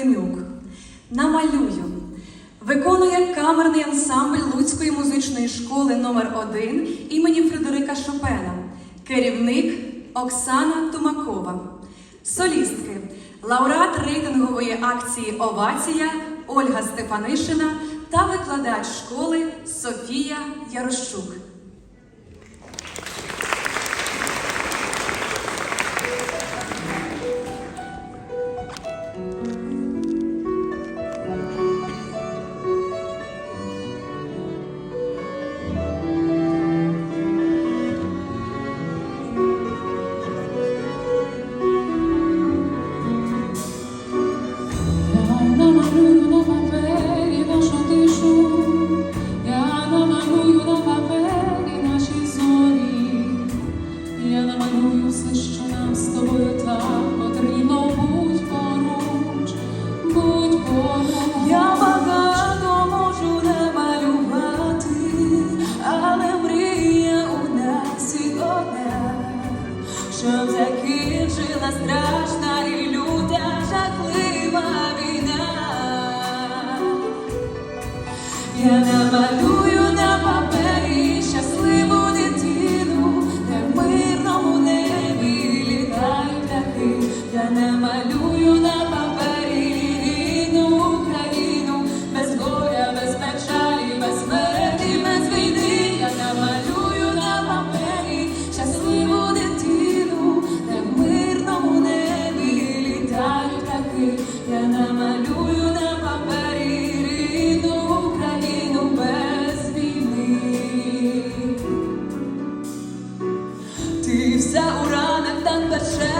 Климюк. Намалюю. Виконує камерний ансамбль Луцької музичної школи номер 1 імені Фредерика Шопена. Керівник Оксана Тумакова. Солістки. Лауреат рейтингової акції Овація Ольга Степанишина та викладач школи Софія Ярощук. страшна і люта жахлива війна. Я намалюю на папері щасливу дитину, де в мирному небі літає таки, я намалюю. Вся у ранок танберше.